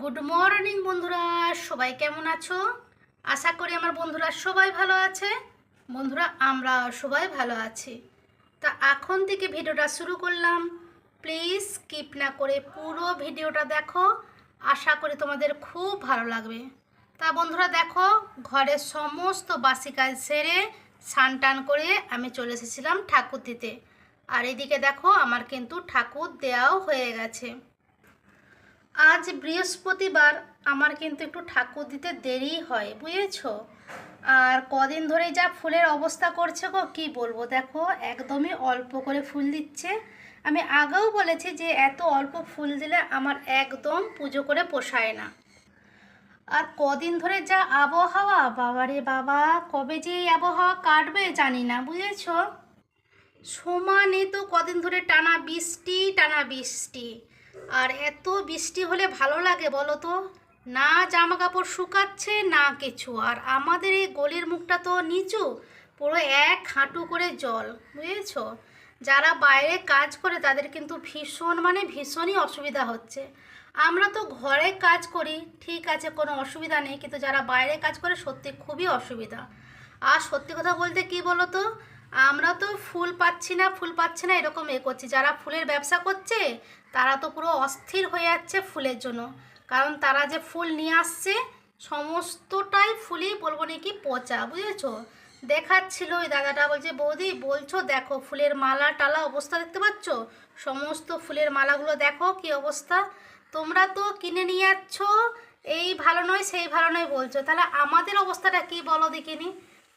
Good morning বন্ধুরা। সবাই কেমন আছো? আশা করি আমার বন্ধুরা সবাই ভালো আছে। বন্ধুরা, আমরা সবাই ভালো আছি। তা এখন থেকে ভিডিওটা শুরু করলাম। প্লিজ স্কিপ না করে পুরো ভিডিওটা দেখো। আশা করি তোমাদের খুব ভালো লাগবে। তা বন্ধুরা, দেখো, ঘরের সমস্ত বাসি কাজ সেরে স্নান টান করে আমি চলে এসেছিলাম ঠাকুর দিতে। আর এদিকে দেখো, আমার কিন্তু ঠাকুর দেওয়াও হয়ে গেছে। আজ বৃহস্পতিবার। আমার কিন্তু একটু ঠাকুর দিতে দেরি হয়, বুঝেছ? আর কদিন ধরে যা ফুলের অবস্থা করছে গো, কি বলব? দেখো, একদমই অল্প করে ফুল দিচ্ছে। আমি আগেও বলেছি যে, এত অল্প ফুল দিলে আমার একদম পুজো করে পোষায় না। আর কদিন ধরে যা আবহাওয়া, বাবারে বাবা, কবে যে এই আবহাওয়া কাটবে জানি না, বুঝেছ? সমানে তো কদিন ধরে টানা বৃষ্টি টানা বৃষ্টি। আর এত বৃষ্টি হলে ভালো লাগে বলো তো? না জামা কাপড় শুকাচ্ছে, না কিছু। আর আমাদের এই গলির মুখটা তো নিচু, পুরো এক হাঁটু করে জল, বুঝেছ? যারা বাইরে কাজ করে তাদের কিন্তু ভীষণ মানে ভীষণই অসুবিধা হচ্ছে। আমরা তো ঘরে কাজ করি, ঠিক আছে, কোনো অসুবিধা নেই, কিন্তু যারা বাইরে কাজ করে সত্যি খুবই অসুবিধা। আর সত্যি কথা বলতে কি বলো তো? আমরা তো ফুল পাচ্ছি না, ফুল পাচ্ছি না, এরকম এ করছি। যারা ফুলের ব্যবসা করছে, তারা তো পুরো অস্থির হয়ে যাচ্ছে ফুলের জন্য। কারণ তারা যে ফুল নিয়ে আসছে, সমস্তটাই ফুলই বলব নাকি পচা, বুঝেছ? দেখাচ্ছিল ওই দাদাটা, বলছে, বৌদি, বলছো দেখো, ফুলের মালা টালা অবস্থা দেখতে পাচ্ছ? সমস্ত ফুলের মালাগুলো দেখো কি অবস্থা। তোমরা তো কিনে নিয়ে যাচ্ছ, এই ভালো নয়, সেই ভালো নয় বলছো। তাহলে আমাদের অবস্থাটা কি বলো দেখিনি?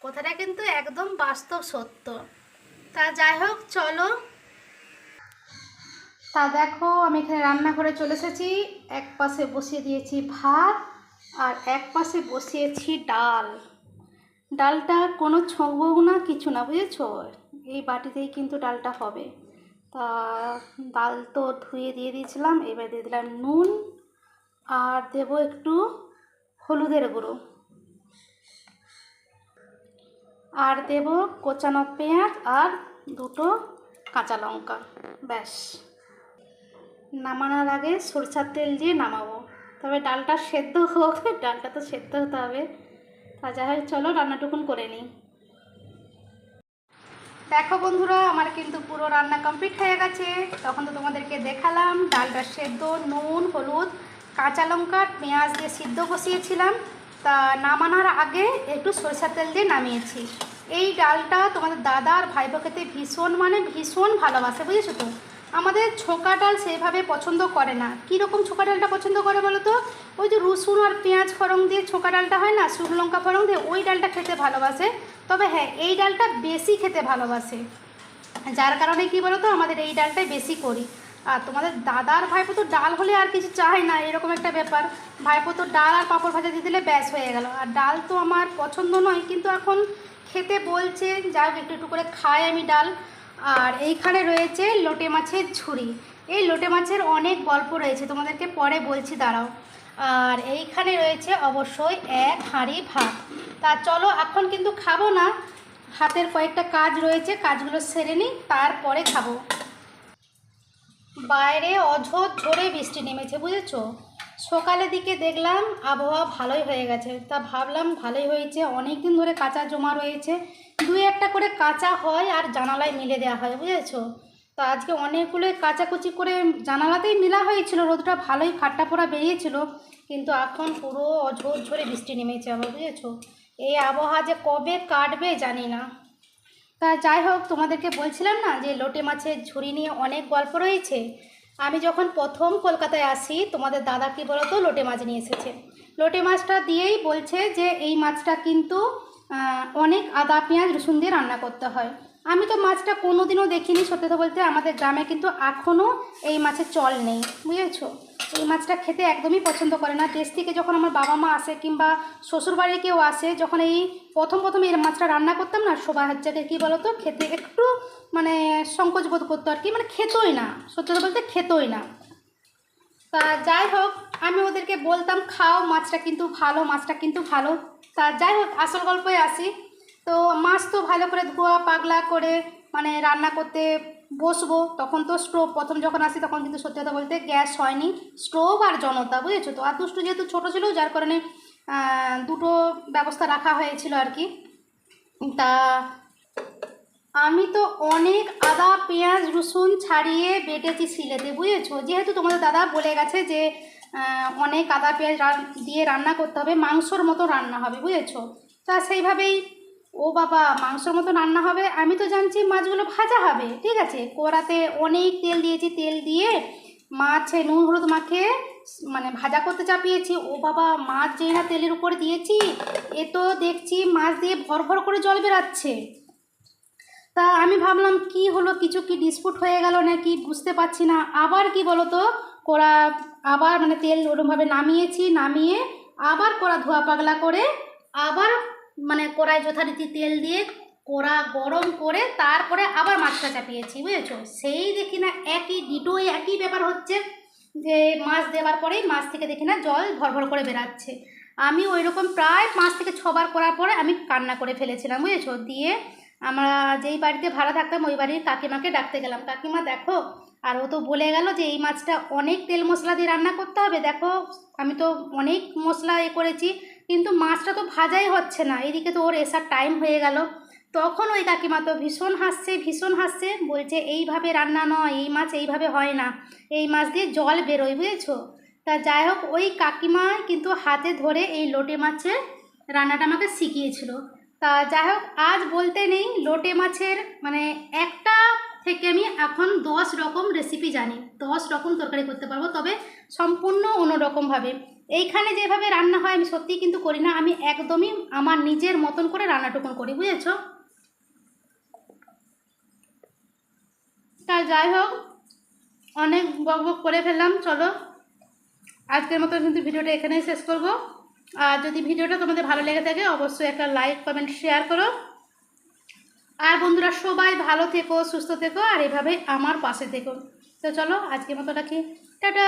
কথাটা কিন্তু একদম বাস্তব সত্য। তা যাই হোক, চলো। তা দেখো, আমি এখানে রান্না করে চলে এসেছি। এক পাশে বসিয়ে দিয়েছি ভাত আর এক পাশে বসিয়েছি ডাল। ডালটা কোনো ছবো না, কিছু না, বুঝেছ? এই বাটিতেই কিন্তু ডালটা হবে। তা ডাল তো ধুয়ে দিয়ে দিয়েছিলাম, এবার দিয়ে দিলাম নুন আর দেব একটু হলুদের গুঁড়ো। আর দেব কোচানো পেঁয়াজ আর দুটো কাঁচা লঙ্কা। ব্যাস। নামানোর আগে সরষার তেল দিয়ে নামাবো। তবে ডালটা সেদ্ধ হোক, ডালটা তো সেদ্ধ হতে হবে। তা যা হোক, চলো রান্নাটুকুন করে নিই। দেখো বন্ধুরা, আমার কিন্তু পুরো রান্না কমপ্লিট হয়ে গেছে। তখন তো তোমাদেরকে দেখালাম, ডালটা সেদ্ধ, নুন, হলুদ, কাঁচা লঙ্কা, পেঁয়াজ দিয়ে সিদ্ধ বসিয়েছিলাম। নামানোর আগে একটু সরষের তেল দিয়ে নামিয়েছি। এই ডালটা তোমাদের দাদা আর ভাইপো খেতে ভীষণ মানে ভীষণ ভালোবাসে, বুঝেছ তো? আমাদের ছোকা ডাল সেইভাবে পছন্দ করে না। কীরকম ছোকা ডালটা পছন্দ করে বলো তো? ওই যে রসুন আর পেঁয়াজ ফড়ং দিয়ে ছোকা ডালটা হয় না, শুকনো লঙ্কা ফড়ং দিয়ে ওই ডালটা খেতে ভালোবাসে। তবে হ্যাঁ এই ডালটা বেশি খেতে ভালোবাসে। যার কারণে কি বলো তো? আমাদের এই ডালটাই বেশি করি। আর তোমাদের দাদার ভাইপো তো ডাল হলে আর কিছু চায় না, এরকম একটা ব্যাপার। ভাইপো তো ডাল আর পাঁপড় ভাজা দিয়ে দিলে ব্যাস হয়ে গেল। আর ডাল তো আমার পছন্দ নয়, কিন্তু এখন খেতে বলছে হোক, একটু একটু করে খাই আমি ডাল। আর এইখানে রয়েছে লোটে মাছের ঝুড়ি। এই লোটে মাছের অনেক গল্প রয়েছে, তোমাদেরকে পরে বলছি, দাঁড়াও। আর এইখানে রয়েছে অবশ্যই এক হাঁড়ি ভাত। তা চলো, এখন কিন্তু খাব না। হাতের কয়েকটা কাজ রয়েছে, কাজগুলো সেরে নিই, তারপরে খাব। বাইরে অঝোর ঝরে বৃষ্টি নেমেছে, বুঝেছ? সকালের দিকে দেখলাম আবহাওয়া ভালোই হয়ে গেছে। তা ভাবলাম ভালোই হয়েছে অনেক দিন ধরে কাঁচা জমা রয়েছে। দুই একটা করে কাঁচা হয় আর জানালায় মিলে দেওয়া হয়, বুঝেছ? তো আজকে অনেকগুলোই কাচাকুচি করে জানালাতেই মিলা হয়েছিল, রোদটা ভালোই ফাট্টা ফোড়া বেরিয়েছিল, কিন্তু এখন পুরো অঝোর ঝরে বৃষ্টি নেমেছে আবার, বুঝেছ? এই আবহাওয়া যে কবে কাটবে জানি না। তা যাই হোক, তোমাদেরকে বলছিলাম না যে লোটে মাছের ঝুড়ি নিয়ে অনেক গল্প রয়েছে। আমি যখন প্রথম কলকাতায় আসি, তোমাদের দাদা কি বলতো, লোটে মাছ নিয়ে এসেছে। লোটে মাছটা দিয়েই বলছে যে, এই মাছটা কিন্তু অনেক আদা, পেঁয়াজ, রসুন দিয়ে রান্না করতে হয়। আমি তো মাছটা কোনোদিনও দেখিনি, সত্যি কথা বলতে আমাদের গ্রামে কিন্তু এখনও এই মাছের চল নেই, বুঝেছ? এই মাছটা খেতে একদমই পছন্দ করে না। দেশ থেকে যখন আমার বাবা মা আসে কিংবা শ্বশুরবাড়ি কেউ আসে, যখন এই প্রথম প্রথম এই মাছটা রান্না করতাম না সবাই হচ্ছে কী বলতো, খেতে একটু মানে সংকোচ বোধ করতো আর কি মানে খেতোই না, সত্যি কথা বলতে খেতোই না। তা যাই হোক, আমি ওদেরকে বলতাম, খাও মাছটা কিন্তু ভালো, মাছটা কিন্তু ভালো। তা যাই হোক, আসল গল্পে আসি। তো মাছ তো ভালো করে ধোয়া, পাগলা করে মানে রান্না করতে বসবো, তখন তো স্টোভ প্রথম যখন আসি তখন কিন্তু সত্যি কথা বলতে গ্যাস হয়নি। স্টোভ আর জনতা, বুঝেছ তো? আর দুষ্টু যেহেতু ছোটো ছিল, যার কারণে দুটো ব্যবস্থা রাখা হয়েছিল আর কি। তা আমি তো অনেক আদা, পেঁয়াজ, রসুন ছাড়িয়ে বেটেছি শিলেতে, বুঝেছ? যেহেতু তোমাদের দাদা বলে গেছে যে অনেক আদা, পেঁয়াজ দিয়ে রান্না করতে হবে, মাংসর মতো রান্না হবে, বুঝেছ? তা সেইভাবেই ও বাবা, মাংসর মতো রান্না হবে। আমি তো জানছি মাছগুলো ভাজা হবে। ঠিক আছে, কড়াতে অনেক তেল দিয়েছি। তেল দিয়ে মাছে নুন, হলুদ মাখে মানে ভাজা করতে চাপিয়েছি। ও বাবা, মাছ যেই না তেলের উপরে দিয়েছি, এ তো দেখছি মাছ দিয়ে ভর ভর করে জল বেরাচ্ছে। তা আমি ভাবলাম, কি হলো, কিছু কি ডিসপুট হয়ে গেল নাকি? বুঝতে পারছি না। আবার কি বলো তো? কড়া আবার মানে তেল ওরমভাবে নামিয়েছি, নামিয়ে আবার কড়া ধোয়া পাগলা করে আবার মানে কড়াই যথারীতি তেল দিয়ে কড়া গরম করে তারপরে আবার মাছটা চাপিয়েছি, বুঝেছ? সেই দেখি না একই ডিটোই একই ব্যাপার হচ্ছে যে মাছ দেওয়ার পরেই মাছ থেকে দেখি না জল ভরভর করে বেরাচ্ছে। আমি ওই রকম প্রায় পাঁচ থেকে ছবার করার পরে আমি কান্না করে ফেলেছিলাম, বুঝেছ? দিয়ে আমরা যেই বাড়িতে ভাড়া থাকতাম, ওই বাড়ির কাকিমাকে ডাকতে গেলাম। কাকিমা, দেখো, আর ও তো বলে গেল যে এই মাছটা অনেক তেল মশলা দিয়ে রান্না করতে হবে। দেখো, আমি তো অনেক মশলা এ করেছি কিন্তু মাছটা তো ভাজাই হচ্ছে না। এদিকে তো ওর এসার টাইম হয়ে গেল। তখন ওই কাকিমা তো ভীষণ হাসছে ভীষণ হাসছে। বলছে, এইভাবে রান্না নয়, এই মাছ এইভাবে হয় না। এই মাছ দিয়ে জল বেরোয়, বুঝেছ? তা যাই হোক, ওই কাকিমা কিন্তু হাতে ধরে এই লোটে মাছের রান্নাটা আমাকে শিখিয়েছিল। তা যাই হোক, আজ বলতে নেই, লোটে মাছের মানে একটা থেকে আমি এখন দশ রকম রেসিপি জানি। দশ রকম তরকারি করতে পারব, তবে সম্পূর্ণ অন্যরকমভাবে। এইখানে যেভাবে রান্না হয় আমি সত্যিই কিন্তু করি না। আমি একদমই আমার নিজের মতন করে রান্নাটুকুন করি, বুঝেছ? তা যাই হোক, অনেক বক বক করে ফেললাম, চলো। আজকের মতো কিন্তু ভিডিওটা এখানেই শেষ করব। আর যদি ভিডিওটা তোমাদের ভালো লেগে থাকে, অবশ্যই একটা লাইক কমেন্ট শেয়ার করো। আর বন্ধুরা, সবাই ভালো থেকো, সুস্থ থেকো, আর এভাবে আমার পাশে থেকো। তো চলো, আজকের মতো রাখি। টাটা!